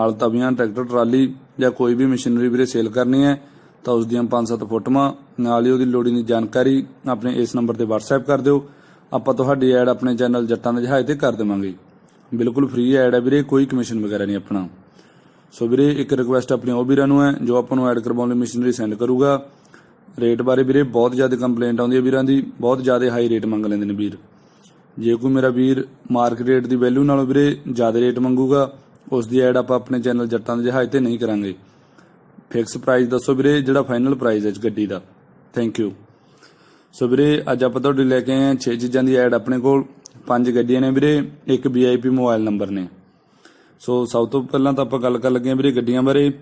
ਹਲ ਤਵੀਆਂ tractor, trolley ਜਾਂ ਕੋਈ ਵੀ ਮਸ਼ੀਨਰੀ ਵੀਰੇ ਸੇਲ ਕਰਨੀ ਹੈ, ਤਾਂ ਉਸ ਦੀਆਂ 5-7 ਫੋਟੋਆਂ, ਨਾਲ ਹੀ ਉਹਦੀ ਲੋੜੀਂਦੀ ਜਾਣਕਾਰੀ ਆਪਣੇ ਇਸ ਨੰਬਰ ਤੇ WhatsApp ਕਰ ਦਿਓ। ਆਪਾਂ ਤੁਹਾਡੀ ਐਡ ਆਪਣੇ ਚੈਨਲ ਜੱਟਾਂ ਦੇ ਜਹਾਜ਼ ਤੇ ਕਰ ਦੇਵਾਂਗੇ। ਬਿਲਕੁਲ ਫ੍ਰੀ ਐਡ ਹੈ ਵੀਰੇ, ਕੋਈ ਕਮਿਸ਼ਨ ਵਗੈਰਾ ਨਹੀਂ ਆਪਣਾ। ਸੋ ਵੀਰੇ, ਇੱਕ ਰਿਕੁਐਸਟ ਆਪਣੇ ਉਹ ਵੀਰਾਂ ਨੂੰ ਹੈ, ਜੋ ਆਪਾਂ ਨੂੰ ਐਡ ਕਰਵਾਉਣ ਲਈ ਮਸ਼ੀਨਰੀ ਸੈਂਡ ਕਰੂਗਾ। ਰੇਟ ਬਾਰੇ ਵੀਰੇ ਬਹੁਤ ਜ਼ਿਆਦਾ ਕੰਪਲੇਂਟ ਆਉਂਦੀ ਹੈ ਵੀਰਾਂ ਦੀ, ਬਹੁਤ ਜ਼ਿਆਦਾ ਹਾਈ ਰੇਟ ਮੰਗ ਲੈਂਦੇ ਨੇ ਵੀਰ। ਜੇ ਕੋਈ ਮੇਰਾ ਵੀਰ ਮਾਰਕੀਟ ਰੇਟ ਦੀ ਵੈਲਿਊ ਨਾਲੋਂ ਵੀਰੇ ਜ਼ਿਆਦਾ ਰੇਟ ਮੰਗੂਗਾ ਉਸ ਦੀ ਐਡ ਆਪਾਂ ਆਪਣੇ ਚੈਨਲ ਜੱਟਾਂ ਦੇ ਜਹਾਜ਼ ਤੇ ਨਹੀਂ ਕਰਾਂਗੇ। ਫਿਕਸ ਪ੍ਰਾਈਸ ਦੱਸੋ ਵੀਰੇ, ਜਿਹੜਾ ਫਾਈਨਲ ਪ੍ਰਾਈਸ ਹੈ ਇਸ ਗੱਡੀ ਦਾ। ਥੈਂਕ ਯੂ ਸੋ ਵੀਰੇ, ਅੱਜ ਆਪਾਂ ਤੁਹਾਡੇ ਲੈ ਕੇ ਆਏ ਹਾਂ 6 ਚੀਜ਼ਾਂ ਦੀ ਐਡ ਆਪਣੇ ਕੋਲ। ਪੰਜ ਗੱਡੀਆਂ ਨੇ ਵੀਰੇ, ਇੱਕ VIP ਮੋਬਾਈਲ ਨੰਬਰ ਨੇ। ਸੋ ਸਭ ਤੋਂ ਪਹਿਲਾਂ ਤਾਂ ਆਪਾਂ ਗੱਲ ਕਰ ਲੱਗੇ ਹਾਂ ਵੀਰੇ ਗੱਡੀਆਂ ਬਾਰੇ।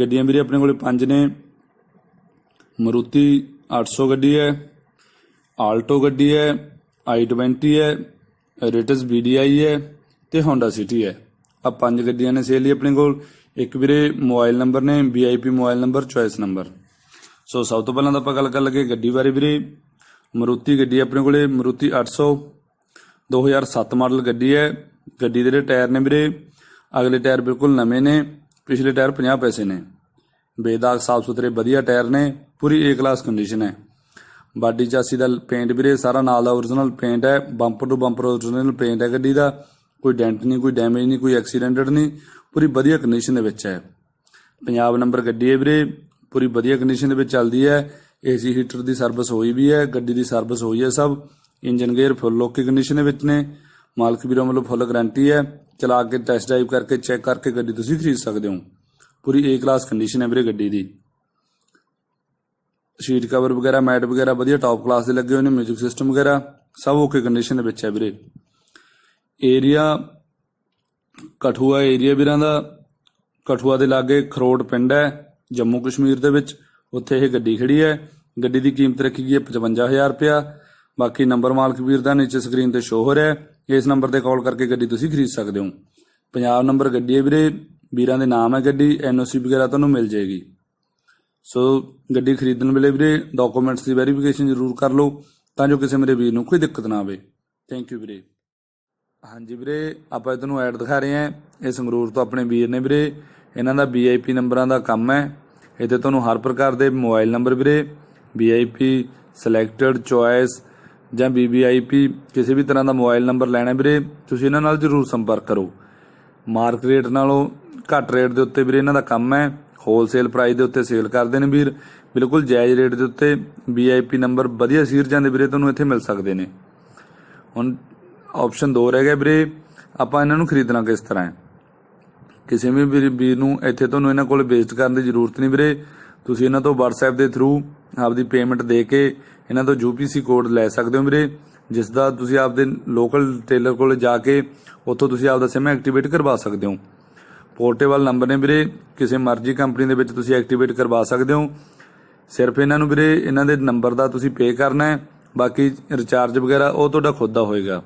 ਗੱਡੀਆਂ ਵੀਰੇ ਆਪਣੇ ਕੋਲੇ ਪੰਜ ਨੇ। ਮਰੂਤੀ 800 ਗੱਡੀ ਹੈ, ਆਲਟੋ ਗੱਡੀ ਹੈ i20 ਹੈ, ਰਿਟਸ BDI ਹੈ ਤੇ Honda City ਹੈ। ਆ ਪੰਜ ਗੱਡੀਆਂ ਨੇ ਸੇਲ ਲਈ ਆਪਣੇ ਕੋਲ। ਇੱਕ ਵੀਰੇ ਮੋਬਾਈਲ ਨੰਬਰ ਨੇ VIP mobile number, choice number. So ਸਭ ਤੋਂ ਪਹਿਲਾਂ ਤਾਂ ਆਪਾਂ ਗੱਲ ਕਰ ਲੱਗੇ ਗੱਡੀ ਬਾਰੇ ਵੀਰੇ। ਮਰੂਤੀ ਗੱਡੀ ਆਪਣੇ ਕੋਲੇ, ਮਰੂਤੀ 800 2007 ਮਾਡਲ ਗੱਡੀ ਹੈ। ਗੱਡੀ ਦੇ ਜਿਹੜੇ ਟਾਇਰ ਨੇ ਵੀਰੇ, ਅਗਲੇ ਟਾਇਰ ਬਿਲਕੁਲ ਨਵੇਂ ਨੇ, ਪਿਛਲੇ ਟਾਇਰ 50 ਪੈਸੇ ਨੇ। ਬੇਦਾਗ ਸਾਫ਼ ਸੁਥਰੇ ਵਧੀਆ ਟਾਇਰ ਨੇ, ਪੂਰੀ ਏ ਕਲਾਸ ਕੰਡੀਸ਼ਨ ਹੈ। ਬਾਡੀ ਚਾਸੀ ਦਾ ਪੇਂਟ ਵੀਰੇ, ਸਾਰਾ ਨਾਲ ਦਾ origignal ਪੇਂਟ ਹੈ। Bumper to bumper origignal paint ਹੈ ਗੱਡੀ ਦਾ। ਕੋਈ ਡੈਂਟ ਨਹੀਂ, ਕੋਈ ਡੈਮੇਜ ਨਹੀਂ, ਕੋਈ ਐਕਸੀਡੈਂਟਡ ਨਹੀਂ, ਪੂਰੀ ਵਧੀਆ ਕੰਡੀਸ਼ਨ ਦੇ ਵਿੱਚ ਹੈ। ਪੰਜਾਬ ਨੰਬਰ ਗੱਡੀ ਹੈ ਵੀਰੇ, ਪੂਰੀ ਵਧੀਆ ਕੰਡੀਸ਼ਨ ਦੇ ਵਿੱਚ ਚੱਲਦੀ ਹੈ। ਏਸੀ ਹੀਟਰ ਦੀ ਸਰਵਿਸ ਹੋਈ ਵੀ ਹੈ, ਗੱਡੀ ਦੀ ਸਰਵਿਸ ਹੋਈ ਹੈ ਸਭ। Engine gear full okay condition ਦੇ ਵਿੱਚ ਨੇ। ਮਾਲਕ ਵੀਰੋਂ ਵੱਲੋਂ ਫੁੱਲ ਗਾਰੰਟੀ ਹੈ। ਚਲਾ ਕੇ ਟੈਸਟ ਡਰਾਈਵ ਕਰਕੇ ਚੈੱਕ ਕਰਕੇ ਗੱਡੀ ਤੁਸੀਂ ਖਰੀਦ ਸਕਦੇ ਹੋ। ਪੂਰੀ ਏ ਕਲਾਸ ਕੰਡੀਸ਼ਨ ਹੈ ਵੀਰੇ ਗੱਡੀ ਦੀ। ਸ਼ੀਟ ਕਵਰ ਵਗੈਰਾ ਮੈਟ ਵਗੈਰਾ ਵਧੀਆ ਟਾਪ ਕਲਾਸ ਦੇ ਲੱਗੇ ਹੋਏ ਨੇ ਮਿਊਜ਼ਿਕ ਸਿਸਟਮ ਵਗੈਰਾ, ਸਭ ਓਕੇ ਕੰਡੀਸ਼ਨ ਦੇ ਵਿੱਚ ਹੈ ਵੀਰੇ। ਏਰੀਆ, ਕਠੂਆ ਏਰੀਆ ਵੀਰਾਂ ਦਾ। ਕਠੂਆ ਦੇ ਲਾਗੇ ਖਰੋੜ ਪਿੰਡ ਹੈ, ਜੰਮੂ ਕਸ਼ਮੀਰ ਦੇ ਵਿੱਚ। ਉੱਥੇ ਇਹ ਗੱਡੀ ਖੜੀ ਹੈ। ਗੱਡੀ ਦੀ ਕੀਮਤ ਰੱਖੀ ਗਈ ਹੈ 55000 ਰੁਪਇਆ। ਬਾਕੀ ਨੰਬਰ ਮਾਲਕ ਵੀਰ ਦਾ ਨੀਚੇ ਸਕਰੀਨ ਤੇ ਸ਼ੋ ਹੋ ਰਿਹਾ ਹੈ। ਇਸ ਨੰਬਰ ਤੇ ਕਾਲ ਕਰਕੇ ਗੱਡੀ ਤੁਸੀਂ ਖਰੀਦ ਸਕਦੇ ਹੋ। ਪੰਜਾਬ ਨੰਬਰ ਗੱਡੀ ਹੈ ਵੀਰੇ। ਵੀਰਾਂ ਦੇ ਨਾਮ ਹੈ ਗੱਡੀ। ਐਨਓਸੀ ਵਗੈਰਾ ਤੁਹਾਨੂੰ ਮਿਲ ਜਾਏਗੀ। ਸੋ ਗੱਡੀ ਖਰੀਦਣ ਵੇਲੇ ਵੀਰੇ ਡਾਕੂਮੈਂਟਸ ਦੀ ਵੈਰੀਫਿਕੇਸ਼ਨ ਜ਼ਰੂਰ ਕਰ ਲਓ, ਤਾਂ ਜੋ ਕਿਸੇ ਮੇਰੇ ਵੀਰ ਨੂੰ ਕੋਈ ਦਿੱਕਤ ਨਾ ਆਵੇ। ਥੈਂਕ ਯੂ ਵੀਰੇ। ਹਾਂਜੀ ਵੀਰੇ, ਆਪਾਂ ਇਹ ਤੁਹਾਨੂੰ ਐਡ ਦਿਖਾ ਰਹੇ ਹਾਂ। ਇਹ ਸੰਗਰੂਰ ਤੋਂ ਆਪਣੇ ਵੀਰ ਨੇ ਵੀਰੇ। ਇਹਨਾਂ ਦਾ VIP ਨੰਬਰਾਂ ਦਾ ਕੰਮ ਹੈ। ਇੱਥੇ ਤੁਹਾਨੂੰ ਹਰ ਪ੍ਰਕਾਰ ਦੇ ਮੋਬਾਈਲ ਨੰਬਰ ਵੀਰੇ। VIP ਸਿਲੈਕਟਡ ਚੋਇਸ ਜਾਂ BBIP ਕਿਸੇ ਵੀ ਤਰ੍ਹਾਂ ਦਾ ਮੋਬਾਈਲ ਨੰਬਰ ਲੈਣਾ ਵੀਰੇ, ਤੁਸੀਂ ਇਹਨਾਂ ਨਾਲ ਜ਼ਰੂਰ ਸੰਪਰਕ ਕਰੋ। ਮਾਰਕ ਰੇਟ ਨਾਲੋਂ ਘੱਟ ਰੇਟ ਦੇ ਉੱਤੇ ਵੀਰੇ ਇਹਨਾਂ ਦਾ ਕੰਮ ਹੈ। ਹੋਲਸੇਲ ਪ੍ਰਾਈਸ ਦੇ ਉੱਤੇ ਸੇਲ ਕਰਦੇ ਨੇ ਵੀਰ। ਬਿਲਕੁਲ ਜਾਇਜ਼ ਰੇਟ ਦੇ ਉੱਤੇ VIP ਨੰਬਰ ਵਧੀਆ ਸੀਰਜਾਂ ਦੇ ਵੀਰੇ ਤੁਹਾਨੂੰ ਇੱਥੇ ਮਿਲ ਸਕਦੇ ਨੇ। ਹੁਣ ਆਪਸ਼ਨ ਦੋ ਰਹਿ ਗਏ ਵੀਰੇ। ਆਪਾਂ ਇਹਨਾਂ ਨੂੰ ਖਰੀਦਣਾ ਕਿਸ ਤਰ੍ਹਾਂ ਹੈ? ਕਿਸੇ ਵੀ ਵੀਰ ਵੀਰ ਨੂੰ ਇੱਥੇ ਤੁਹਾਨੂੰ ਇਹਨਾਂ ਕੋਲ ਵੇਸਟ ਕਰਨ ਦੀ ਜ਼ਰੂਰਤ ਨਹੀਂ ਵੀਰੇ। ਤੁਸੀਂ ਇਹਨਾਂ ਤੋਂ WhatsApp ਦੇ ਥਰੂ ਆਪਦੀ ਪੇਮੈਂਟ ਦੇ ਕੇ ਇਹਨਾਂ ਤੋਂ UPC ਕੋਡ ਲੈ ਸਕਦੇ ਹੋ ਵੀਰੇ। ਜਿਸ ਦਾ ਤੁਸੀਂ ਆਪਦੇ ਲੋਕਲ ਟੇਲਰ ਕੋਲ ਜਾ ਕੇ ਉੱਥੋਂ ਤੁਸੀਂ ਆਪਦਾ ਸਿਮ ਐਕਟੀਵੇਟ ਕਰਵਾ ਸਕਦੇ ਹੋ। ਪੋਰਟੇਬਲ ਨੰਬਰ ਨੇ ਵੀਰੇ, ਕਿਸੇ ਮਰਜ਼ੀ ਕੰਪਨੀ ਦੇ ਵਿੱਚ ਤੁਸੀਂ ਐਕਟੀਵੇਟ ਕਰਵਾ ਸਕਦੇ ਹੋ। ਸਿਰਫ ਇਹਨਾਂ ਨੂੰ ਵੀਰੇ, ਇਹਨਾਂ ਦੇ ਨੰਬਰ ਦਾ ਤੁਸੀਂ ਪੇ ਕਰਨਾ ਹੈ। ਬਾਕੀ ਰਿਚਾਰਜ ਵਗੈਰਾ ਉਹ ਤੁਹਾਡਾ ਖੁਦ ਦਾ ਹੋਏਗਾ।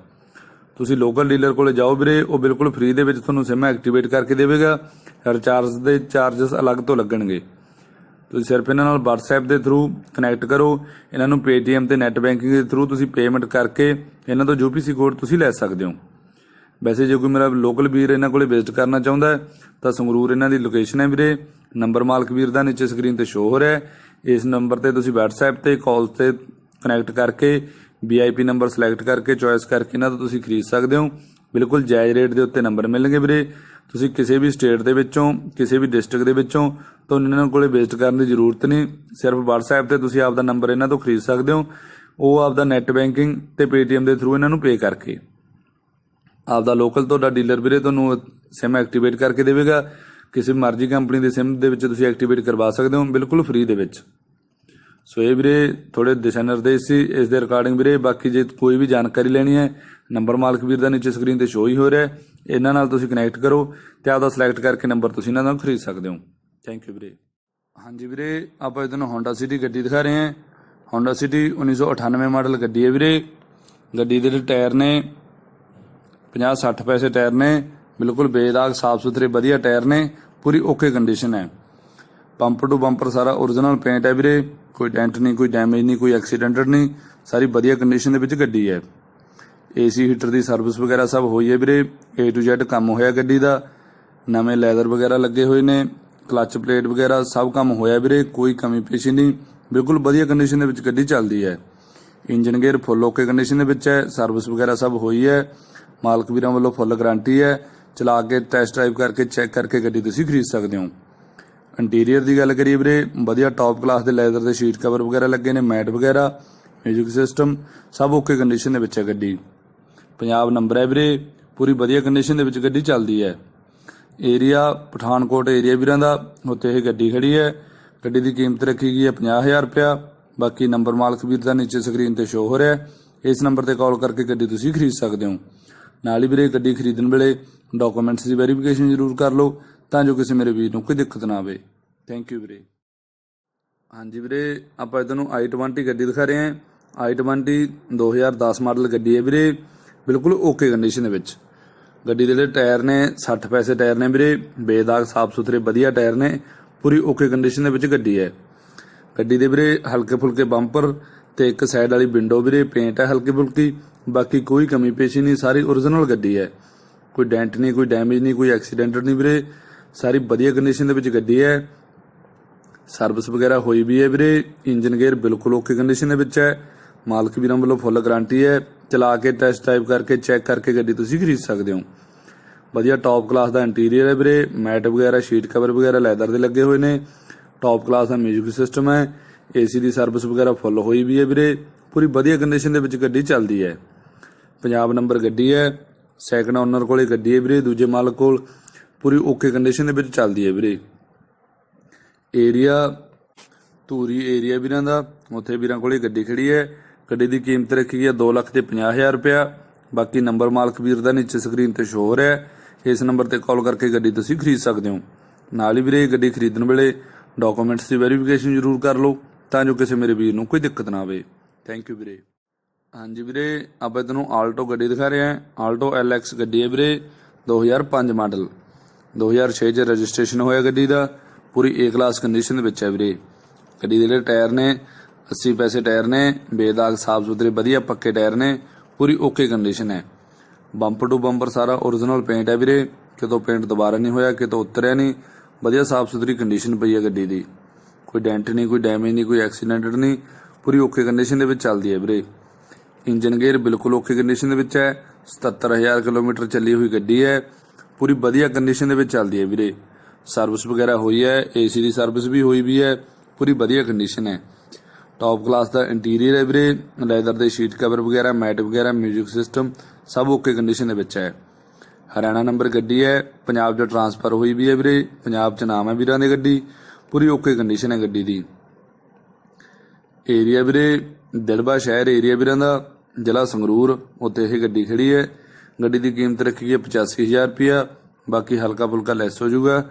ਤੁਸੀਂ ਲੋਕਲ ਡੀਲਰ ਕੋਲੇ ਜਾਓ ਵੀਰੇ, ਉਹ ਬਿਲਕੁਲ ਫ੍ਰੀ ਦੇ ਵਿੱਚ ਤੁਹਾਨੂੰ ਸਿਮ ਐਕਟੀਵੇਟ ਕਰਕੇ ਦੇਵੇਗਾ। ਰਿਚਾਰਜ ਦੇ ਚਾਰजेस ਅਲੱਗ ਤੋਂ ਲੱਗਣਗੇ। ਤੁਸੀਂ ਸਿਰਫ ਇਹਨਾਂ ਨਾਲ WhatsApp ਦੇ ਥਰੂ ਕਨੈਕਟ ਕਰੋ। ਇਹਨਾਂ ਨੂੰ Paytm ਤੇ ਨੈਟ ਬੈਂਕਿੰਗ ਦੇ ਥਰੂ ਤੁਸੀਂ ਪੇਮੈਂਟ ਕਰਕੇ ਇਹਨਾਂ ਤੋਂ UPC ਕੋਡ ਤੁਸੀਂ ਲੈ ਸਕਦੇ ਹੋ। ਵੈਸੇ ਜੇ ਕੋਈ ਮੇਰਾ ਲੋਕਲ ਵੀਰ ਇਹਨਾਂ ਕੋਲੇ ਵਿਜ਼ਿਟ ਕਰਨਾ ਚਾਹੁੰਦਾ ਹੈ, ਤਾਂ ਸੰਗਰੂਰ ਇਹਨਾਂ ਦੀ ਲੋਕੇਸ਼ਨ ਹੈ ਵੀਰੇ। ਨੰਬਰ ਮਾਲਕ ਵੀਰ ਦਾ ਨੀਚੇ ਸਕਰੀਨ ਤੇ ਸ਼ੋ ਹੋ ਰਿਹਾ ਹੈ। ਇਸ ਨੰਬਰ ਤੇ ਤੁਸੀਂ WhatsApp ਤੇ ਕਾਲ ਤੇ ਕਨੈਕਟ ਕਰਕੇ VIP ਨੰਬਰ ਸਿਲੈਕਟ ਕਰਕੇ ਚੋਇਸ ਕਰਕੇ ਇਹਨਾਂ ਤੋਂ ਤੁਸੀਂ ਖਰੀਦ ਸਕਦੇ ਹੋ। ਬਿਲਕੁਲ ਜਾਇਜ਼ ਰੇਟ ਦੇ ਉੱਤੇ ਨੰਬਰ ਮਿਲਣਗੇ ਵੀਰੇ। ਤੁਸੀਂ ਕਿਸੇ ਵੀ ਸਟੇਟ ਦੇ ਵਿੱਚੋਂ, ਕਿਸੇ ਵੀ ਡਿਸਟ੍ਰਿਕਟ ਦੇ ਵਿੱਚੋਂ ਤੁਹਾਨੂੰ ਇਹਨਾਂ ਕੋਲੇ ਵਿਜ਼ਿਟ ਕਰਨ ਦੀ ਜ਼ਰੂਰਤ ਨਹੀਂ। ਸਿਰਫ WhatsApp ਤੇ ਤੁਸੀਂ ਆਪਦਾ ਨੰਬਰ ਇਹਨਾਂ ਤੋਂ ਖਰੀਦ ਸਕਦੇ ਹੋ। ਉਹ ਆਪਦਾ ਨੈਟ ਬੈਂਕਿੰਗ ਤੇ Paytm ਦੇ ਥਰੂ ਇਹਨਾਂ ਨੂੰ ਪੇ ਕਰਕੇ। ਆਪਦਾ ਲੋਕਲ ਤੁਹਾਡਾ ਡੀਲਰ ਵੀਰੇ ਤੁਹਾਨੂੰ ਸਿਮ ਐਕਟੀਵੇਟ ਕਰਕੇ ਦੇਵੇਗਾ। ਕਿਸੇ ਮਰਜ਼ੀ ਕੰਪਨੀ ਦੇ ਸਿਮ ਦੇ ਵਿੱਚ ਤੁਸੀਂ ਐਕਟੀਵੇਟ ਕਰਵਾ ਸਕਦੇ ਹੋ। ਬਿਲਕੁਲ ਫ੍ਰੀ ਦੇ ਵਿੱਚ। ਸੋ ਇਹ ਵੀਰੇ ਥੋੜੇ ਦਿਸ਼ਾ ਨਿਰਦੇਸ਼ ਸੀ, ਇਸ ਦੇ ਰਿਕਾਰਡਿੰਗ ਵੀਰੇ, ਬਾਕੀ ਜੇ ਕੋਈ ਵੀ ਜਾਣਕਾਰੀ ਲੈਣੀ ਹੈ ਨੰਬਰ ਮਾਲਕ ਵੀਰ ਦਾ ਨੀਚੇ ਸਕਰੀਨ ਤੇ ਸ਼ੋ ਹੀ ਹੋ ਰਿਹਾ ਹੈ। ਇਹਨਾਂ ਨਾਲ ਤੁਸੀਂ ਕਨੈਕਟ ਕਰੋ ਤੇ ਆਪਦਾ ਸਿਲੈਕਟ ਕਰਕੇ ਨੰਬਰ ਤੁਸੀਂ ਇਹਨਾਂ ਨਾਲ ਖਰੀਦ ਸਕਦੇ ਹੋ। ਥੈਂਕ ਯੂ ਵੀਰੇ। ਹਾਂਜੀ ਵੀਰੇ, ਆਪਾਂ ਤੁਹਾਨੂੰ Honda ਸਿਟੀ ਗੱਡੀ ਦਿਖਾ ਰਹੇ ਹਾਂ। Honda City 1998 ਮਾਡਲ ਗੱਡੀ ਹੈ ਵੀਰੇ। ਗੱਡੀ ਦੇ ਜਿਹੜੇ ਟਾਇਰ ਨੇ 50 60 ਪੈਸੇ ਟਾਇਰ ਨੇ, ਬਿਲਕੁਲ ਬੇਦਾਗ ਸਾਫ਼ ਸੁਥਰੇ ਵਧੀਆ ਟਾਇਰ ਨੇ, ਪੂਰੀ ਓਕੇ ਕੰਡੀਸ਼ਨ ਹੈ। ਪੰਪ ਟੂ ਬੰਪਰ ਸਾਰਾ origignal ਪੇਂਟ ਹੈ ਵੀਰੇ। ਕੋਈ ਡੈਂਟ ਨਹੀਂ, ਕੋਈ ਡੈਮੇਜ ਨਹੀਂ, ਕੋਈ ਐਕਸੀਡੈਂਟਡ ਨਹੀਂ। ਸਾਰੀ ਵਧੀਆ ਕੰਡੀਸ਼ਨ ਦੇ ਵਿੱਚ ਗੱਡੀ ਹੈ। ਏਸੀ ਹੀਟਰ ਦੀ ਸਰਵਿਸ ਵਗੈਰਾ ਸਭ ਹੋਈ ਹੈ ਵੀਰੇ। A to Z ਕੰਮ ਹੋਇਆ ਗੱਡੀ ਦਾ। ਨਵੇਂ ਲੈਦਰ ਵਗੈਰਾ ਲੱਗੇ ਹੋਏ ਨੇ। ਕਲਚ ਪਲੇਟ ਵਗੈਰਾ ਸਭ ਕੰਮ ਹੋਇਆ ਵੀਰੇ। ਕੋਈ ਕਮੀ ਪੇਸ਼ੀ ਨਹੀਂ। ਬਿਲਕੁਲ ਵਧੀਆ ਕੰਡੀਸ਼ਨ ਦੇ ਵਿੱਚ ਗੱਡੀ ਚੱਲਦੀ ਹੈ। Engine gear full okay condition ਦੇ ਵਿੱਚ ਹੈ। ਸਰਵਿਸ ਵਗੈਰਾ ਸਭ ਹੋਈ ਹੈ। ਮਾਲਕ ਵੀਰਾਂ ਵੱਲੋਂ ਫੁੱਲ ਗਾਰੰਟੀ ਹੈ। ਚਲਾ ਕੇ ਟੈਸਟ ਡਰਾਈਵ ਕਰਕੇ ਚੈੱਕ ਕਰਕੇ ਗੱਡੀ ਤੁਸੀਂ ਖਰੀਦ ਸਕਦੇ ਹੋ। ਇੰਟੀਰੀਅਰ ਦੀ ਗੱਲ ਕਰੀਏ ਵੀਰੇ, ਵਧੀਆ ਟੌਪ ਕਲਾਸ ਦੇ ਲੈਦਰ ਦੇ ਸ਼ੀਟ ਕਵਰ ਵਗੈਰਾ ਲੱਗੇ ਨੇ ਮੈਟ ਵਗੈਰਾ ਮਿਊਜ਼ਿਕ ਸਿਸਟਮ ਸਭ ਓਕੇ ਕੰਡੀਸ਼ਨ ਦੇ ਵਿੱਚ ਹੈ ਗੱਡੀ। ਪੰਜਾਬ ਨੰਬਰ ਹੈ ਵੀਰੇ, ਪੂਰੀ ਵਧੀਆ ਕੰਡੀਸ਼ਨ ਦੇ ਵਿੱਚ ਗੱਡੀ ਚੱਲਦੀ ਹੈ। ਏਰੀਆ ਪਠਾਨਕੋਟ ਏਰੀਆ ਵੀਰਾਂ ਦਾ ਉੱਤੇ ਇਹ ਗੱਡੀ ਖੜੀ ਹੈ। ਗੱਡੀ ਦੀ ਕੀਮਤ ਰੱਖੀ ਗਈ ਹੈ 50000 ਰੁਪਇਆ, ਬਾਕੀ ਨੰਬਰ ਮਾਲਕ ਵੀਰ ਦਾ ਨੀਚੇ ਸਕਰੀਨ ਤੇ ਸ਼ੋ ਹੋ ਰਿਹਾ ਹੈ। ਇਸ ਨੰਬਰ ਤੇ ਕਾਲ ਕਰਕੇ ਗੱਡੀ ਤੁਸੀਂ ਖਰੀਦ ਸਕਦੇ ਹੋ। ਨਾਲ ਹੀ ਵੀਰੇ ਗੱਡੀ ਖਰੀਦਣ ਵੇਲੇ ਡਾਕੂਮੈਂਟਸ ਦੀ ਵੈਰੀਫਿਕੇਸ਼ਨ ਜ਼ਰੂਰ ਕਰ ਲਓ। ਤਾਂ ਜੋ ਕਿਸੇ ਮੇਰੇ ਵੀਰ ਨੂੰ ਕੋਈ ਦਿੱਕਤ ਨਾ ਆਵੇ। ਥੈਂਕ ਯੂ ਵੀਰੇ। ਹਾਂਜੀ ਵੀਰੇ, ਆਪਾਂ ਤੁਹਾਨੂੰ i20 ਗੱਡੀ ਦਿਖਾ ਰਹੇ ਹਾਂ। i20 2010 ਮਾਡਲ ਗੱਡੀ ਹੈ ਵੀਰੇ। ਬਿਲਕੁਲ ਓਕੇ ਕੰਡੀਸ਼ਨ ਦੇ ਵਿੱਚ। ਗੱਡੀ ਦੇ ਜਿਹੜੇ ਟਾਇਰ ਨੇ 60 ਪੈਸੇ ਟਾਇਰ ਨੇ ਵੀਰੇ। ਬੇਦਾਗ ਸਾਫ਼ ਸੁਥਰੇ ਵਧੀਆ ਟਾਇਰ ਨੇ। ਪੂਰੀ ਓਕੇ ਕੰਡੀਸ਼ਨ ਦੇ ਵਿੱਚ ਗੱਡੀ ਹੈ। ਗੱਡੀ ਦੇ ਵੀਰੇ ਹਲਕੇ ਫੁਲਕੇ ਬੰਪਰ ਤੇ ਇੱਕ ਸਾਈਡ ਵਾਲੀ ਵਿੰਡੋ ਵੀਰੇ ਪੇਂਟ ਹੈ ਹਲਕੀ ਫੁਲਕੀ ਬਾਕੀ ਕੋਈ ਕਮੀ ਪੇਸ਼ੀ ਨਹੀਂ, ਸਾਰੀ origignal ਗੱਡੀ ਹੈ। ਕੋਈ ਡੈਂਟ ਨਹੀਂ, ਕੋਈ ਡੈਮੇਜ ਨਹੀਂ, ਕੋਈ ਐਕਸੀਡੈਂਟ ਨਹੀਂ ਵੀਰੇ। ਸਾਰੀ ਵਧੀਆ ਕੰਡੀਸ਼ਨ ਦੇ ਵਿੱਚ ਗੱਡੀ ਹੈ। ਸਰਵਿਸ ਵਗੈਰਾ ਹੋਈ ਵੀ ਹੈ ਵੀਰੇ। ਇੰਜਨ ਗੇਅਰ ਬਿਲਕੁਲ ਓਕੇ ਕੰਡੀਸ਼ਨ ਦੇ ਵਿੱਚ ਹੈ। ਮਾਲਕ ਵੀਰਾਂ ਵੱਲੋਂ ਫੁੱਲ ਗਾਰੰਟੀ ਹੈ। ਚਲਾ ਕੇ ਟੈਸਟ ਟਾਈਪ ਕਰਕੇ ਚੈੱਕ ਕਰਕੇ ਗੱਡੀ ਤੁਸੀਂ ਖਰੀਦ ਸਕਦੇ ਹੋ। ਵਧੀਆ ਟੌਪ ਕਲਾਸ ਦਾ ਇੰਟੀਰੀਅਰ ਹੈ ਵੀਰੇ। ਮੈਟ ਵਗੈਰਾ ਸ਼ੀਟ ਕਵਰ ਵਗੈਰਾ ਲੈਦਰ ਦੇ ਲੱਗੇ ਹੋਏ ਨੇ। ਟੌਪ ਕਲਾਸ ਦਾ ਮਿਊਜ਼ਿਕ ਸਿਸਟਮ ਹੈ। ਏਸੀ ਦੀ ਸਰਵਿਸ ਵਗੈਰਾ ਫੁੱਲ ਹੋਈ ਵੀ ਹੈ ਵੀਰੇ। ਪੂਰੀ ਵਧੀਆ ਕੰਡੀਸ਼ਨ ਦੇ ਵਿੱਚ ਗੱਡੀ ਚੱਲਦੀ ਹੈ। ਪੰਜਾਬ ਨੰਬਰ ਗੱਡੀ ਹੈ। ਸੈਕੰਡ ਓਨਰ ਕੋਲੇ ਗੱਡੀ ਹੈ ਵੀਰੇ, ਦੂਜੇ ਮਾਲਕ ਕੋਲ। ਪੂਰੀ ਓਕੇ ਕੰਡੀਸ਼ਨ ਦੇ ਵਿੱਚ ਚੱਲਦੀ ਹੈ ਵੀਰੇ। ਏਰੀਆ ਧੂਰੀ ਏਰੀਆ ਵੀਰਾਂ ਦਾ, ਉੱਥੇ ਵੀਰਾਂ ਕੋਲੇ ਗੱਡੀ ਖੜੀ ਹੈ। ਗੱਡੀ ਦੀ ਕੀਮਤ ਰੱਖੀ ਗਈ ਹੈ 2 ਲੱਖ ਤੇ 50000 ਰੁਪਇਆ। ਬਾਕੀ ਨੰਬਰ ਮਾਲਕ ਵੀਰ ਦਾ ਨੀਚੇ ਸਕਰੀਨ ਤੇ ਸ਼ੋ ਹੋ ਰਿਹਾ ਹੈ। ਇਸ ਨੰਬਰ ਤੇ ਕਾਲ ਕਰਕੇ ਗੱਡੀ ਤੁਸੀਂ ਖਰੀਦ ਸਕਦੇ ਹੋ। ਨਾਲ ਹੀ ਵੀਰੇ ਗੱਡੀ ਖਰੀਦਣ ਵੇਲੇ ਡਾਕੂਮੈਂਟਸ ਦੀ ਵੈਰੀਫਿਕੇਸ਼ਨ ਜ਼ਰੂਰ ਕਰ ਲਓ, ਤਾਂ ਜੋ ਕਿਸੇ ਮੇਰੇ ਵੀਰ ਨੂੰ ਕੋਈ ਦਿੱਕਤ ਨਾ ਆਵੇ। ਥੈਂਕ ਯੂ ਵੀਰੇ। ਹਾਂਜੀ ਵੀਰੇ, ਆਪਾਂ ਤੁਹਾਨੂੰ ਆਲਟੋ ਗੱਡੀ ਦਿਖਾ ਰਹੇ ਹਾਂ। ਆਲਟੋ LX ਗੱਡੀ ਹੈ ਵੀਰੇ 2005 ਮਾਡਲ 2006 ਚ ਰਜਿਸਟ੍ਰੇਸ਼ਨ ਹੋਇਆ ਗੱਡੀ ਦਾ, ਪੂਰੀ A ਕਲਾਸ ਕੰਡੀਸ਼ਨ ਦੇ ਵਿੱਚ ਹੈ ਵੀਰੇ। ਗੱਡੀ ਦੇ ਜਿਹੜੇ ਟਾਇਰ ਨੇ 80 ਪੈਸੇ ਟਾਇਰ ਨੇ, ਬੇਦਾਗ ਸਾਫ਼ ਸੁਥਰੇ ਵਧੀਆ ਪੱਕੇ ਟਾਇਰ ਨੇ, ਪੂਰੀ ਓਕੇ ਕੰਡੀਸ਼ਨ ਹੈ। ਬੰਪਰ ਟੂ ਬੰਪਰ ਸਾਰਾ origignal ਪੇਂਟ ਹੈ ਵੀਰੇ। ਕਿਤੋਂ ਪੇਂਟ ਦੁਬਾਰਾ ਨਹੀਂ ਹੋਇਆ, ਕਿਤੋਂ ਉਤਰਿਆ ਨਹੀਂ। ਵਧੀਆ ਸਾਫ਼ ਸੁਥਰੀ ਕੰਡੀਸ਼ਨ ਪਈ ਹੈ ਗੱਡੀ ਦੀ। ਕੋਈ ਡੈਂਟ ਨਹੀਂ, ਕੋਈ ਡੈਮੇਜ ਨਹੀਂ, ਕੋਈ ਐਕਸੀਡੈਂਟਡ ਨਹੀਂ। ਪੂਰੀ ਓਕੇ ਕੰਡੀਸ਼ਨ ਦੇ ਵਿੱਚ ਚੱਲਦੀ ਹੈ ਵੀਰੇ। ਇੰਜਨ ਗੇਅਰ ਬਿਲਕੁਲ ਓਕੇ ਕੰਡੀਸ਼ਨ ਦੇ ਵਿੱਚ ਹੈ। 77000 ਕਿਲੋਮੀਟਰ ਚੱਲੀ ਹੋਈ ਗੱਡੀ ਹੈ। ਪੂਰੀ ਵਧੀਆ ਕੰਡੀਸ਼ਨ ਦੇ ਵਿੱਚ ਚੱਲਦੀ ਹੈ ਵੀਰੇ। ਸਰਵਿਸ ਵਗੈਰਾ ਹੋਈ ਹੈ ਏਸੀ ਦੀ ਸਰਵਿਸ ਵੀ ਹੋਈ ਵੀ ਹੈ, ਪੂਰੀ ਵਧੀਆ ਕੰਡੀਸ਼ਨ ਹੈ। ਟੌਪ ਕਲਾਸ ਦਾ ਇੰਟੀਰੀਅਰ ਹੈ ਵੀਰੇ ਲੈਦਰ ਦੇ ਸ਼ੀਟ ਕਵਰ ਵਗੈਰਾ ਮੈਟ ਵਗੈਰਾ 뮤직 ਸਿਸਟਮ ਸਭ ਓਕੇ ਕੰਡੀਸ਼ਨ ਦੇ ਵਿੱਚ ਹੈ। ਹਰਿਆਣਾ ਨੰਬਰ ਗੱਡੀ ਹੈ, ਪੰਜਾਬ 'ਚ ਟਰਾਂਸਫਰ ਹੋਈ ਵੀ ਹੈ ਵੀਰੇ, ਪੰਜਾਬ 'ਚ ਨਾਮ ਹੈ ਵੀਰਾਂ ਦੀ ਗੱਡੀ, ਪੂਰੀ ਓਕੇ ਕੰਡੀਸ਼ਨ ਹੈ ਗੱਡੀ ਦੀ। ਏਰੀਆ ਵੀਰੇ ਦਿਲਬਾ ਸ਼ਹਿਰ ਏਰੀਆ ਵੀਰਾਂ ਦਾ, ਜ਼ਿਲ੍ਹਾ ਸੰਗਰੂਰ ਉੱਤੇ ਇਹ ਗੱਡੀ ਖੜੀ ਹੈ। ਗੱਡੀ ਦੀ ਕੀਮਤ ਰੱਖੀ ਗਈ ਹੈ 85000 ਰੁਪਇਆ। ਬਾਕੀ ਹਲਕਾ ਫੁਲਕਾ ਲੈਸ ਹੋ ਜਾਊਗਾ।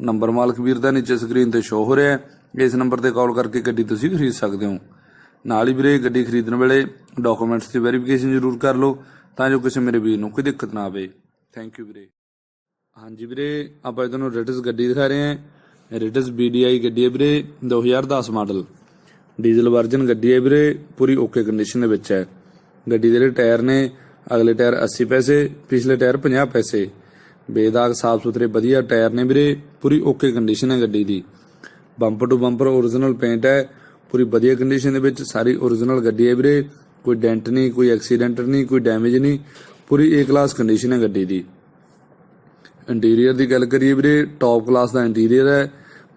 ਨੰਬਰ ਮਾਲਕ ਵੀਰ ਦਾ ਨੀਚੇ ਸਕਰੀਨ ਤੇ ਸ਼ੋ ਹੋ ਰਿਹਾ ਹੈ। ਇਸ ਨੰਬਰ ਤੇ ਕਾਲ ਕਰਕੇ ਗੱਡੀ ਤੁਸੀਂ ਖਰੀਦ ਸਕਦੇ ਹੋ। ਨਾਲ ਹੀ ਵੀਰੇ ਗੱਡੀ ਖਰੀਦਣ ਵੇਲੇ ਡਾਕੂਮੈਂਟਸ ਦੀ ਵੈਰੀਫਿਕੇਸ਼ਨ ਜ਼ਰੂਰ ਕਰ ਲਓ, ਤਾਂ ਜੋ ਕਿਸੇ ਮੇਰੇ ਵੀਰ ਨੂੰ ਕੋਈ ਦਿੱਕਤ ਨਾ ਆਵੇ। ਥੈਂਕ ਯੂ ਵੀਰੇ। ਹਾਂਜੀ ਵੀਰੇ, ਆਪਾਂ ਤੁਹਾਨੂੰ ਰੇਟਸ ਗੱਡੀ ਦਿਖਾ ਰਹੇ ਹਾਂ। ਰੇਟਸ BDI ਗੱਡੀ ਹੈ ਵੀਰੇ 2010 ਮਾਡਲ। ਡੀਜ਼ਲ ਵਰਜਨ ਗੱਡੀ ਹੈ ਵੀਰੇ, ਪੂਰੀ ਓਕੇ ਕੰਡੀਸ਼ਨ ਦੇ ਵਿੱਚ ਹੈ। ਗੱਡੀ ਦੇ ਜਿਹੜੇ ਟਾਇਰ ਨੇ ਅਗਲੇ ਟਾਇਰ 80 ਪੈਸੇ, ਪਿਛਲੇ ਟਾਇਰ 50 ਪੈਸੇ। ਬੇਦਾਗ ਸਾਫ਼ ਸੁਥਰੇ ਵਧੀਆ ਟਾਇਰ ਨੇ ਵੀਰੇ। ਪੂਰੀ ਓਕੇ ਕੰਡੀਸ਼ਨ ਹੈ ਗੱਡੀ ਦੀ। Bumper to bumper origignal paint ਹੈ। ਪੂਰੀ ਵਧੀਆ ਕੰਡੀਸ਼ਨ ਦੇ ਵਿੱਚ ਸਾਰੀ origignal ਗੱਡੀ ਹੈ ਵੀਰੇ। ਕੋਈ ਡੈਂਟ ਨਹੀਂ, ਕੋਈ ਐਕਸੀਡੈਂਟ ਨਹੀਂ, ਕੋਈ ਡੈਮੇਜ ਨਹੀਂ। ਪੂਰੀ A ਕਲਾਸ ਕੰਡੀਸ਼ਨ ਹੈ ਗੱਡੀ ਦੀ। ਇੰਟੀਰੀਅਰ ਦੀ ਗੱਲ ਕਰੀਏ ਵੀਰੇ ਟੌਪ ਕਲਾਸ ਦਾ ਇੰਟੀਰੀਅਰ ਹੈ।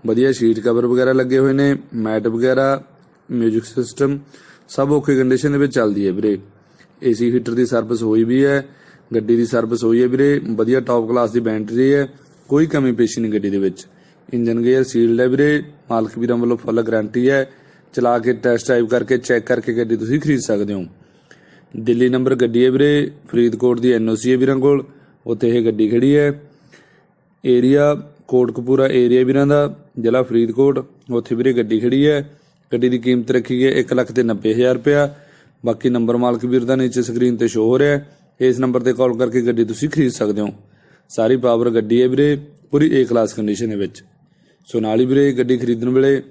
ਵਧੀਆ ਸ਼ੀਟ ਕਵਰ ਵਗੈਰਾ ਲੱਗੇ ਹੋਏ ਨੇ ਮੈਟ ਵਗੈਰਾ 뮤직 ਸਿਸਟਮ ਸਭ ਓਕੇ ਕੰਡੀਸ਼ਨ ਦੇ ਵਿੱਚ ਚੱਲਦੀ ਹੈ ਵੀਰੇ। ਏਸੀ ਹੀਟਰ ਦੀ ਸਰਵਿਸ ਹੋਈ ਵੀ ਹੈ, ਗੱਡੀ ਦੀ ਸਰਵਿਸ ਹੋਈ ਹੈ ਵੀਰੇ, ਵਧੀਆ ਟੌਪ ਕਲਾਸ ਦੀ ਬੈਟਰੀ ਹੈ, ਕੋਈ ਕਮੀ ਪੇਸ਼ੀ ਨਹੀਂ ਗੱਡੀ ਦੇ ਵਿੱਚ। ਇੰਜਨ ਗੇਅਰ ਸੀਲਡ ਹੈ ਵੀਰੇ, ਮਾਲਕ ਵੀਰਾਂ ਵੱਲੋਂ ਫੁੱਲ ਗਾਰੰਟੀ ਹੈ, ਚਲਾ ਕੇ ਟੈਸਟ ਡਰਾਈਵ ਕਰਕੇ ਚੈੱਕ ਕਰਕੇ ਗੱਡੀ ਤੁਸੀਂ ਖਰੀਦ ਸਕਦੇ ਹੋ। ਦਿੱਲੀ ਨੰਬਰ ਗੱਡੀ ਹੈ ਵੀਰੇ, ਫਰੀਦਕੋਟ ਦੀ ਐਨਓਸੀ ਹੈ ਵੀਰਾਂ ਕੋਲ, ਉੱਥੇ ਇਹ ਗੱਡੀ ਖੜੀ ਹੈ। ਏਰੀਆ ਕੋਟਕਪੂਰਾ ਏਰੀਆ ਵੀਰਾਂ ਦਾ, ਜ਼ਿਲ੍ਹਾ ਫਰੀਦਕੋਟ, ਉੱਥੇ ਵੀਰੇ ਗੱਡੀ ਖੜੀ ਹੈ, ਗੱਡੀ ਦੀ ਕੀਮਤ ਰੱਖੀ ਹੈ 1 ਲੱਖ ਤੇ 90000 ਰੁਪਇਆ। ਬਾਕੀ ਨੰਬਰ ਮਾਲਕ ਵੀਰ ਦਾ ਨੀਚੇ ਸਕਰੀਨ ਤੇ ਸ਼ੋ ਹੋ ਰਿਹਾ ਹੈ। ਇਸ ਨੰਬਰ ਤੇ ਕਾਲ ਕਰਕੇ ਗੱਡੀ ਤੁਸੀਂ ਖਰੀਦ ਸਕਦੇ ਹੋ। ਸਾਰੀ ਪਾਵਰ ਗੱਡੀ ਹੈ ਵੀਰੇ, ਪੂਰੀ ਏ ਕਲਾਸ ਕੰਡੀਸ਼ਨ ਦੇ ਵਿੱਚ। ਸੋ ਨਾਲ ਹੀ ਵੀਰੇ, ਗੱਡੀ ਖਰੀਦਣ ਵੇਲੇ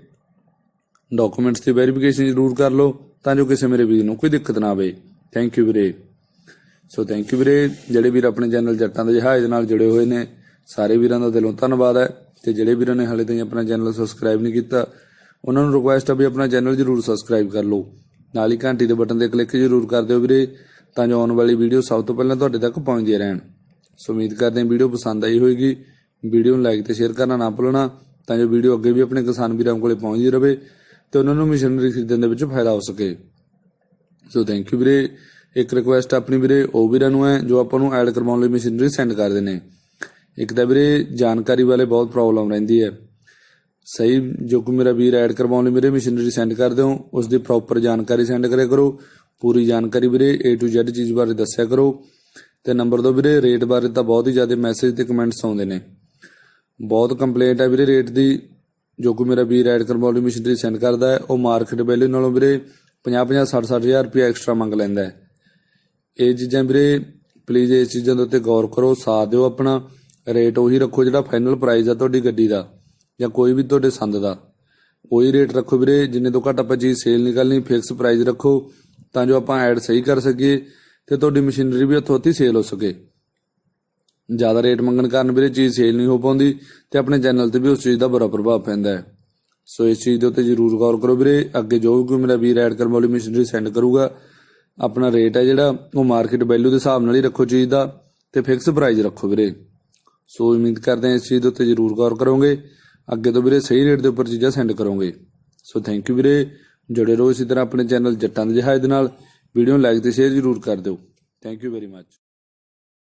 ਡਾਕੂਮੈਂਟਸ ਦੀ ਵੈਰੀਫਿਕੇਸ਼ਨ ਜ਼ਰੂਰ ਕਰ ਲਓ, ਤਾਂ ਜੋ ਕਿਸੇ ਮੇਰੇ ਵੀਰ ਨੂੰ ਕੋਈ ਦਿੱਕਤ ਨਾ ਆਵੇ। ਥੈਂਕ ਯੂ ਵੀਰੇ। ਸੋ ਥੈਂਕ ਯੂ ਵੀਰੇ, ਜਿਹੜੇ ਵੀਰ ਆਪਣੇ ਚੈਨਲ ਜੱਟਾਂ ਦੇ ਜਹਾਜ਼ ਨਾਲ ਜੁੜੇ ਹੋਏ ਨੇ, ਸਾਰੇ ਵੀਰਾਂ ਦਾ ਦਿਲੋਂ ਧੰਨਵਾਦ ਹੈ। ਤੇ ਜਿਹੜੇ ਵੀਰਾਂ ਨੇ ਹਾਲੇ ਤਾਈਂ ਆਪਣਾ ਚੈਨਲ ਸਬਸਕ੍ਰਾਈਬ ਨਹੀਂ ਕੀਤਾ, ਉਹਨਾਂ ਨੂੰ ਰਿਕੁਐਸਟ ਹੈ ਵੀ ਆਪਣਾ ਚੈਨਲ ਜਰੂਰ ਸਬਸਕ੍ਰਾਈਬ ਕਰ ਲਓ। ਨਾਲ ਹੀ ਘੰਟੀ ਦੇ ਬਟਨ ਤੇ ਕਲਿੱਕ ਜਰੂਰ ਕਰ ਦਿਓ ਵੀਰੇ, ਤਾਂ ਜੋ ਆਉਣ ਵਾਲੀ ਵੀਡੀਓ ਸਭ ਤੋਂ ਪਹਿਲਾਂ ਤੁਹਾਡੇ ਤੱਕ ਪਹੁੰਚਦੀਆਂ ਰਹਿਣ। ਸੋ ਉਮੀਦ ਕਰਦੇ ਹਾਂ ਵੀਡੀਓ ਪਸੰਦ ਆਈ ਹੋਵੇਗੀ ਵੀਡੀਓ ਨੂੰ ਲਾਈਕ ਤੇ ਸ਼ੇਅਰ ਕਰਨਾ ਨਾ ਭੁੱਲਣਾ, ਤਾਂ ਜੋ ਵੀਡੀਓ ਅੱਗੇ ਵੀ ਆਪਣੇ ਕਿਸਾਨ ਵੀਰਾਂ ਕੋਲੇ ਪਹੁੰਚਦੀ ਰਹੇ ਤੇ ਉਹਨਾਂ ਨੂੰ ਮਸ਼ੀਨਰੀ ਖਰੀਦਣ ਦੇ ਵਿੱਚ ਫਾਇਦਾ ਹੋ ਸਕੇ। ਸੋ ਥੈਂਕ ਯੂ ਵੀਰੇ। ਇੱਕ ਰਿਕੁਐਸਟ ਆਪਣੀ ਵੀਰੇ, ਉਹ ਵੀਰਾਂ ਨੂੰ ਹੈ ਜੋ ਆਪਾਂ ਨੂੰ ਐਡ ਕਰਵਾਉਣ ਲਈ ਮਸ਼ੀਨਰੀ ਸੈਂਡ ਕਰਦੇ ਨੇ ਇੱਕ ਤਾਂ ਵੀਰੇ, ਜਾਣਕਾਰੀ ਵਾਲੇ ਬਹੁਤ ਪ੍ਰੋਬਲਮ ਰਹਿੰਦੀ ਹੈ। ਸਹੀ ਜੋ ਕਿ ਮੇਰਾ ਵੀਰ ਐਡ ਕਰਵਾਉਣ ਲਈ ਮੇਰੇ ਮਸ਼ੀਨਰੀ ਸੈਂਡ ਕਰ ਦਿਓ ਉਸ ਦੀ ਪ੍ਰੋਪਰ ਜਾਣਕਾਰੀ ਸੈਂਡ ਕਰਿਆ ਕਰੋ, ਪੂਰੀ ਜਾਣਕਾਰੀ ਵੀਰੇ A to Z ਚੀਜ਼ ਬਾਰੇ ਦੱਸਿਆ ਕਰੋ। ਤੇ ਨੰਬਰ ਦੋ ਵੀਰੇ ਰੇਟ ਬਾਰੇ ਤਾਂ ਬਹੁਤ ਹੀ ਜ਼ਿਆਦਾ ਮੈਸੇਜ ਤੇ ਕਮੈਂਟਸ ਆਉਂਦੇ ਨੇ। ਬਹੁਤ ਕੰਪਲੇਂਟ ਹੈ ਵੀਰੇ ਰੇਟ ਦੀ ਜੋ ਕਿ ਮੇਰਾ ਵੀਰ ਐਡ ਕਰਵਾਉਣ ਲਈ ਮਸ਼ੀਨਰੀ ਸੈਂਡ ਕਰਦਾ ਹੈ, ਉਹ ਮਾਰਕੀਟ ਵੈਲਿਊ ਨਾਲੋਂ ਵੀਰੇ 50 50 60 60 ਹਜ਼ਾਰ ਰੁਪਏ ਐਕਸਟਰਾ ਮੰਗ ਲੈਂਦਾ ਹੈ। ਇਹ ਚੀਜ਼ਾਂ ਵੀਰੇ ਪਲੀਜ਼ ਇਸ ਚੀਜ਼ਾਂ ਦੇ ਉੱਤੇ ਗੌਰ ਕਰੋ, ਸਾਥ ਦਿਓ ਆਪਣਾ ਰੇਟ ਉਹੀ ਰੱਖੋ ਜਿਹੜਾ ਫਾਈਨਲ ਪ੍ਰਾਈਸ ਆ ਤੁਹਾਡੀ ਗੱਡੀ ਦਾ। ਜਾਂ ਕੋਈ ਵੀ ਤੁਹਾਡੇ ਸੰਦ ਦਾ। ਉਹੀ ਰੇਟ ਰੱਖੋ ਵੀਰੇ, ਜਿੰਨੇ ਤੋਂ ਘੱਟ ਆਪਾਂ ਚੀਜ਼ ਸੇਲ ਨਹੀਂ ਕਰਨੀ ਫਿਕਸ ਪ੍ਰਾਈਸ ਰੱਖੋ, ਤਾਂ ਜੋ ਆਪਾਂ ਐਡ ਸਹੀ ਕਰ ਸਕੀਏ ਤੇ ਤੁਹਾਡੀ ਮਸ਼ੀਨਰੀ ਵੀ ਉੱਥੋਂ ਉੱਥੇ ਸੇਲ ਹੋ ਸਕੇ। ਜ਼ਿਆਦਾ ਰੇਟ ਮੰਗਣ ਕਾਰਨ ਵੀਰੇ ਚੀਜ਼ ਸੇਲ ਨਹੀਂ ਹੋ ਪਾਉਂਦੀ ਤੇ ਆਪਣੇ ਚੈਨਲ ਤੇ ਵੀ ਉਸ ਚੀਜ਼ ਦਾ ਬੁਰਾ ਪ੍ਰਭਾਵ ਪੈਂਦਾ ਹੈ। ਸੋ ਇਸ ਚੀਜ਼ ਦੇ ਉੱਤੇ ਜ਼ਰੂਰ ਗੌਰ ਕਰੋ ਵੀਰੇ, ਅੱਗੇ ਜੋ ਵੀ ਕੋਈ ਮੇਰਾ ਵੀਰ ਐਡ ਕਰਨ ਵਾਲੀ ਮਸ਼ੀਨਰੀ ਸੈਂਡ ਕਰੂਗਾ, ਆਪਣਾ ਰੇਟ ਹੈ ਜਿਹੜਾ, ਉਹ ਮਾਰਕੀਟ ਵੈਲਿਊ ਦੇ ਹਿਸਾਬ ਨਾਲ ਹੀ ਰੱਖੋ ਚੀਜ਼ ਦਾ ਤੇ ਫਿਕਸ ਪ੍ਰਾਈਸ ਰੱਖੋ ਵੀਰੇ। ਸੋ ਉਮੀਦ ਕਰਦੇ ਹਾਂ ਇਸ ਚੀਜ਼ ਦੇ ਉੱਤੇ ਜ਼ਰੂਰ ਗੌਰ ਕਰੋਗੇ। ਅੱਗੇ ਤੋਂ ਵੀਰੇ ਸਹੀ ਰੇਟ ਦੇ ਉੱਪਰ ਚੀਜ਼ਾਂ ਸੈਂਡ ਕਰੋਗੇ। ਸੋ ਥੈਂਕ ਯੂ ਵੀਰੇ। ਜੁੜੇ ਰਹੋ ਇਸੇ ਤਰ੍ਹਾਂ ਆਪਣੇ ਚੈਨਲ ਜੱਟਾਂ ਦੇ ਜਹਾਜ਼ ਦੇ ਨਾਲ। ਵੀਡੀਓ ਨੂੰ ਲਾਈਕ ਤੇ ਸ਼ੇਅਰ ਜ਼ਰੂਰ ਕਰ ਦਿਓ। Thank you very much